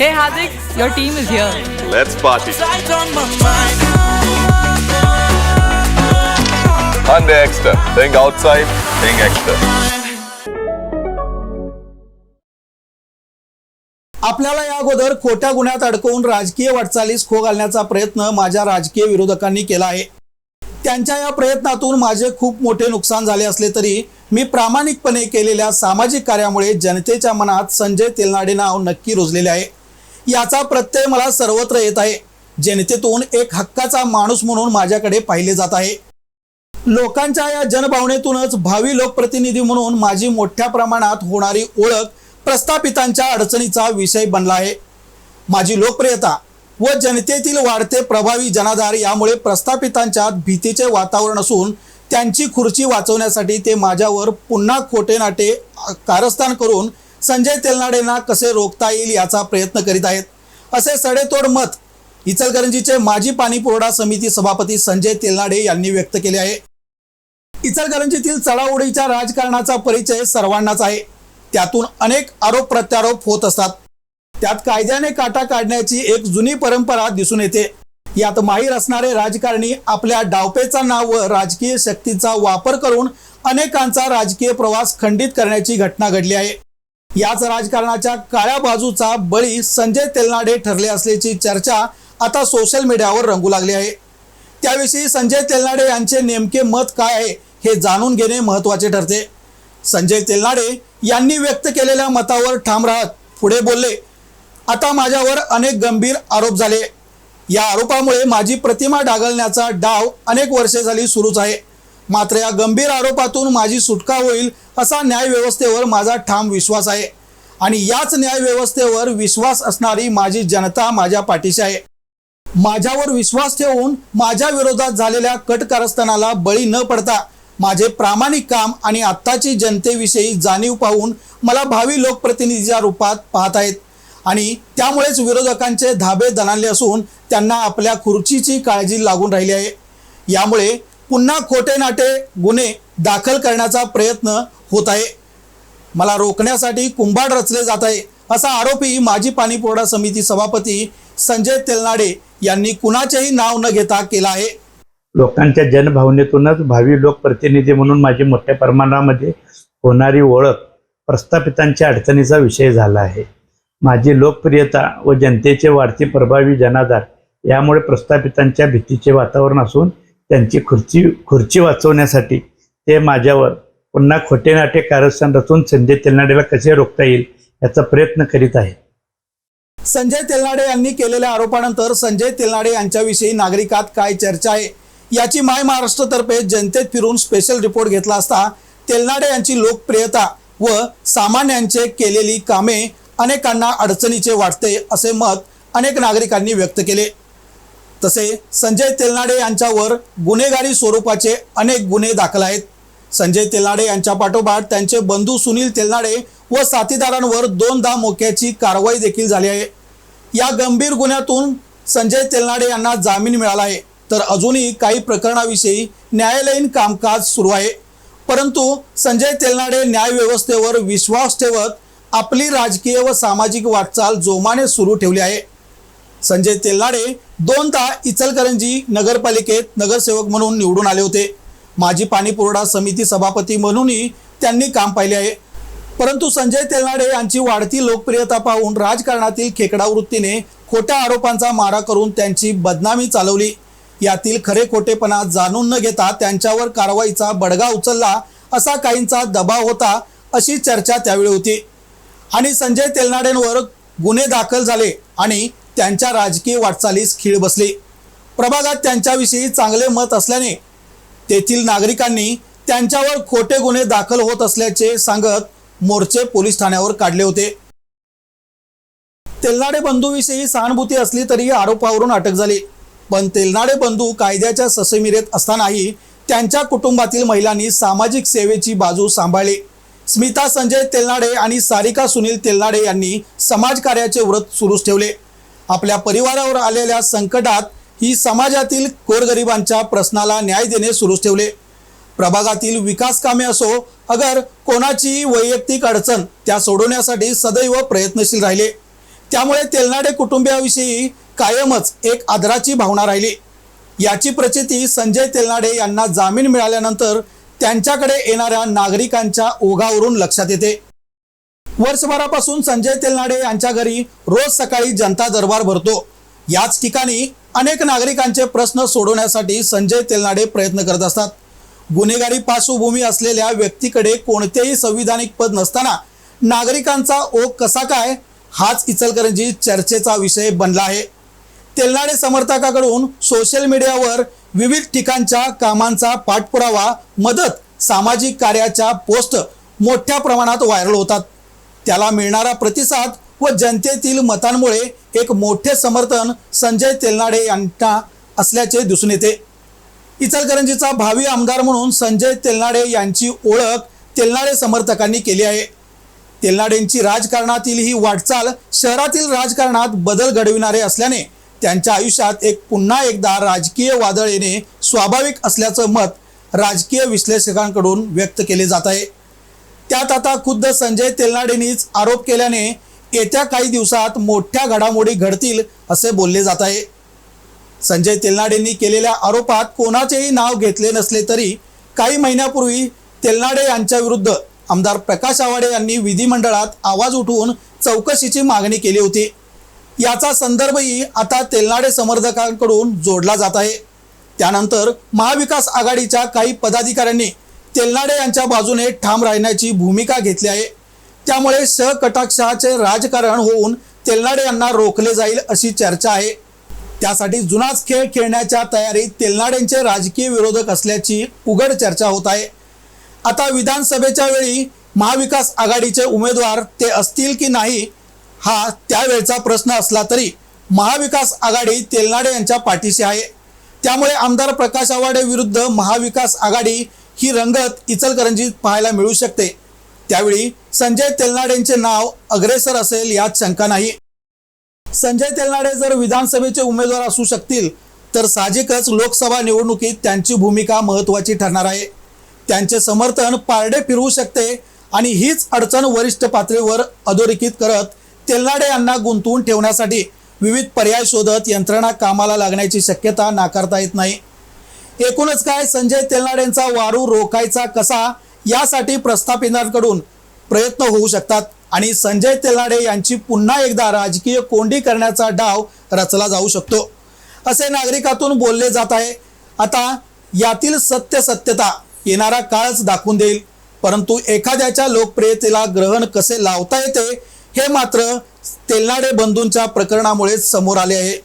Hey Hardik, your team is here. Let's party. Hyundai Extra. Think outside, think extra. आपल्याला या अगोदर खोट्या गुन्ह्यात अडकवून राजकीय वाटचालीस खो घालण्याचा प्रयत्न माझ्या राजकीय विरोधकांनी केला आहे त्यांच्या या प्रयत्नातून माझे खूप मोठे नुकसान झाले असले तरी मी प्रामाणिकपणे केलेल्या सामाजिक कार्यामुळे जनतेच्या मनात संजय तेलनाडे नाव नक्की रुजलेले आहे. याचा प्रत्यय मला सर्वत्र येत आहे. जनतेतून एक हक्काचा माणूस म्हणून माझ्याकडे पाहिले जात आहे. लोकांच्या या जनभावनेतूनच भावी लोकप्रतिनिधी म्हणून माझी मोठ्या प्रमाणात होणारी ओळख प्रस्थापितांच्या अडचणीचा विषय बनला आहे. माझी लोकप्रियता व जनतेतील वाढते प्रभावी जनाधार यामुळे प्रस्थापितांच्या भीतीचे वातावरण असून त्यांची खुर्ची वाचवण्यासाठी ते माझ्यावर पुन्हा खोटे नाटे कारस्थान करून संजय तेलनाडेंना कसे रोखता येईल याचा प्रयत्न करीत आहेत. असे सडेतोड मत इचलकरंजीचे माजी पाणी पुरवठा समिती सभापती संजय तेलनाडे यांनी व्यक्त केले आहे. इचलकरंजीतील चढाओढीच्या राजकारणाचा परिचय सर्वांनाच आहे. त्यातून अनेक आरोप प्रत्यारोप होत असतात. त्यात कायद्याने काटा काढण्याची एक जुनी परंपरा दिसून येते. यात माहीर असणारे राजकारणी आपल्या डावपेचा नाव व राजकीय शक्तीचा वापर करून अनेकांचा राजकीय प्रवास खंडित करण्याची घटना घडली आहे. याच राजकारणाच्या काळ्या बाजूचा बळी संजय तेलनाडे ठरले असल्याची चर्चा आता सोशल मीडियावर रंगू लागली आहे. त्याविषयी संजय तेलनाडे यांचे नेमके मत काय आहे हे जाणून घेणे महत्त्वाचे ठरते. संजय तेलनाडे यांनी व्यक्त केलेल्या मतावर ठाम राहत पुढे बोलले आता माझ्यावर अनेक गंभीर आरोप झाले. या आरोपामुळे माझी प्रतिमा डागलण्याचा डाव अनेक वर्षे झाली सुरूच आहे. मात्र या गंभीर आरोपातून माझी सुटका होईल असा न्यायव्यवस्थेवर माझा ठाम विश्वास आहे. आणि याच न्यायव्यवस्थेवर विश्वास असणारी माझी जनता माझ्या पाठीशी आहे. माझ्यावर विश्वास ठेवून माझ्या विरोधात झालेल्या कटकारस्थानाला बळी न पडता माझे प्रामाणिक काम आणि आत्ताची जनतेविषयी जाणीव पाहून मला भावी लोकप्रतिनिधीच्या रूपात पाहत आहेत. आणि त्यामुळेच विरोधकांचे धाबे दणाले असून त्यांना आपल्या खुर्चीची काळजी लागून राहिली आहे. यामुळे पुन्हा खोटे नाटे गुन्हे दाखल करण्याचा प्रयत्न होत आहे. मला रोखण्यासाठी कुंभाड रचले जात आहे असा आरोपी माजी पाणीपुरवठा समिती सभापती संजय तेलनाडे यांनी कुणाचेही नाव न घेता केला आहे. लोकांच्या जनभावनेतूनच भावी लोकप्रतिनिधी म्हणून माझी मोठ्या प्रमाणामध्ये होणारी ओळख प्रस्थापितांच्या अडचणीचा विषय झाला आहे. माझी लोकप्रियता व जनतेचे वाढते प्रभावी जनाधार यामुळे प्रस्थापितांच्या भीतीचे वातावरण असून त्यांची खुर्ची खुर्ची वाचवण्यासाठी ते माझ्यावर पुन्हा खोटे नाटे कारस्थान रचून संजय तेलनाडेला कसे रोखता येईल याचा प्रयत्न करीत आहे. संजय तेलनाडे यांनी केलेल्या आरोपानंतर संजय तेलनाडे यांच्याविषयी नागरिकात काय चर्चा आहे याची माय महाराष्ट्रतर्फे जनतेत फिरून स्पेशल रिपोर्ट घेतला असता तेलनाडे यांची लोकप्रियता व सामान्यांचे केलेली कामे अनेकांना अडचणीचे वाटते असे मत अनेक नागरिकांनी व्यक्त केले. तसे संजय तेलनाडे यांच्यावर गुन्हेगारी स्वरूपाचे अनेक गुन्हे दाखल आहेत. संजय तेलनाडे यांच्या पाठोपाठ त्यांचे बंधू सुनील तेलनाडे व साथीदारांवर दोनदा मोक्याची कारवाई देखील झाली आहे. या गंभीर गुन्ह्यातून संजय तेलनाडे यांना जामीन मिळाला आहे. तर अजूनही काही प्रकरणाविषयी न्यायालयीन कामकाज सुरू आहे. परंतु संजय तेलनाडे न्यायव्यवस्थेवर विश्वास ठेवत आपली राजकीय व सामाजिक वाटचाल जोमाने सुरू ठेवली आहे. संजय तेलनाडे दोनदा इचलकरंजी नगरपालिकेत नगरसेवक म्हणून निवडून आले होते. माजी पाणी पुरवठा समिती सभापती म्हणूनही त्यांनी काम पाहिले आहे. परंतु संजय तेलनाडे यांची वाढती लोकप्रियता पाहून राजकारणातील खेकडा वृत्तीने खोट्या आरोपांचा मारा करून त्यांची बदनामी चालवली. यातील खरे खोटेपणा जाणून न घेता त्यांच्यावर कारवाईचा बडगा उचलला असा काहींचा दबाव होता अशी चर्चा त्यावेळी होती. आणि संजय तेलनाडेंवर गुन्हे दाखल झाले आणि त्यांच्या राजकीय वाटचालीस खीळ बसली. प्रभागात त्यांच्याविषयी चांगले मत असल्याने तेथील नागरिकांनी त्यांच्यावर खोटे गुन्हे दाखल होत असल्याचे सांगत मोर्चे पोलीस ठाण्यावर काढले होते. तेलनाडे बंधूविषयी सहानुभूती असली तरी आरोपावरून अटक झाली. पण तेलनाडे बंधू कायद्याच्या ससेमिरेत असतानाही त्यांच्या कुटुंबातील महिलांनी सामाजिक सेवेची बाजू सांभाळली. स्मिता संजय तेलनाडे आणि सारिका सुनील तेलनाडे यांनी समाजकार्याचे व्रत सुरूच ठेवले. आपल्या परिवारावर आलेल्या संकटात ही समाजातील गोरगरिबांच्या प्रश्नाला न्याय देणे सुरूच ठेवले. प्रभागातील विकास कामे असो अगर कोणाची वैयक्तिक अडचण त्या सोडवण्यासाठी सदैव प्रयत्नशील राहिले. त्यामुळे तेलनाडे कुटुंबियाविषयी कायमच एक आदराची भावना राहिली. याची प्रचिती संजय तेलनाडे यांना जामीन मिळाल्यानंतर त्यांच्याकडे येणाऱ्या नागरिकांच्या ओघावरून लक्षात येते. वर्षभरापासून संजय तेलनाडे यांच्या घरी रोज सकाळी जनता दरबार भरतो. याच ठिकाणी अनेक नागरिकांचे प्रश्न सोडवण्यासाठी संजय तेलनाडे प्रयत्न करत असतात. गुन्हेगारी पार्श्वभूमी असलेल्या व्यक्तीकडे कोणतेही संविधानिक पद नसताना नागरिकांचा ओघ कसा काय हाच इचलकरंजी चर्चेचा विषय बनला आहे. तेलनाडे समर्थकाकडून सोशल मीडियावर विविध ठिकाणच्या कामांचा पाठपुरावा मदत सामाजिक कार्याच्या पोस्ट मोठ्या प्रमाणात व्हायरल होतात. त्याला मिळणारा प्रतिसाद व जनतेतील मतांमुळे एक मोठे समर्थन संजय तेलनाडे यांना असल्याचे दिसून येते. इचलकरंजीचा भावी आमदार म्हणून संजय तेलनाडे यांची ओळख तेलनाडे समर्थकांनी केली आहे. तेलनाडेंची राजकारणातील ही वाटचाल शहरातील राजकारणात बदल घडविणारे असल्याने त्यांच्या आयुष्यात एक पुन्हा एकदा राजकीय वादळ येणे स्वाभाविक असल्याचं मत राजकीय विश्लेषकांकडून व्यक्त केले जात आहे. त्यात आता खुद्द संजय तेलनाडेंनीच आरोप केल्याने येत्या काही दिवसात मोठ्या घडामोडी घडतील असे बोलले जात आहे. संजय तेलनाडेंनी केलेल्या आरोपात कोणाचेही नाव घेतले नसले तरी काही महिन्यापूर्वी तेलनाडे यांच्या विरुद्ध आमदार प्रकाश आवाडे यांनी विधिमंडळात आवाज उठवून चौकशीची मागणी केली होती. याचा संदर्भही आता तेलनाडे समर्थकांकडून जोडला जात आहे. त्यानंतर महाविकास आघाडीच्या काही पदाधिकाऱ्यांनी तेलनाडे यांच्या बाजूने ठाम राहण्याची भूमिका घेतली आहे. त्यामुळे सहकटाक्षाचे राजकारण होऊन तेलनाडे यांना रोखले जाईल अशी चर्चा आहे. त्यासाठी जुनाच खेळ खेळण्याच्या तयारीत तेलनाडेंचे राजकीय विरोधक असल्याची उघड चर्चा होत आहे. आता विधानसभेच्या वेळी महाविकास आघाडीचे उमेदवार ते असतील की नाही हा त्यावेळचा प्रश्न असला तरी महाविकास आघाडी तेलनाडे यांच्या पाठीशी आहे. त्यामुळे आमदार प्रकाश आवाडे विरुद्ध महाविकास आघाडी ही रंगत इचलकरंजीत पाहायला मिळू शकते. त्यावेळी संजय तेलनाडेंचे नाव अग्रेसर असेल यात शंका नाही. संजय तेलनाडे जर विधानसभेचे उमेदवार असू शकतील तर साहजिकच लोकसभा निवडणुकीत त्यांची भूमिका महत्त्वाची ठरणार आहे. त्यांचे समर्थन पारडे फिरवू शकते आणि हीच अडचण वरिष्ठ पातळीवर अधोरेखित करत तेलनाडे यांना गुंतवून ठेवण्यासाठी विविध पर्याय शोधत यंत्रणा कामाला लागण्याची शक्यता नाकारता येत नाही. एकूणच काय संजय तेलनाडेंचा वारू रोखायचा कसा यासाठी प्रस्थापितांकडून प्रयत्न होऊ शकतात आणि संजय तेलनाडे यांची पुन्हा एकदा राजकीय कोंडी करण्याचा डाव रचला जाऊ शकतो. असे नागरिकातून बोलले जात आहे आता यातील सत्य सत्यता येणारा काळच दाखवून देईल. परंतु एखाद्याच्या लोकप्रियतेला ग्रहण कसे लावता येते हे मात्र तेलनाडे बंधूंच्या प्रकरणामुळे समोर आले आहे.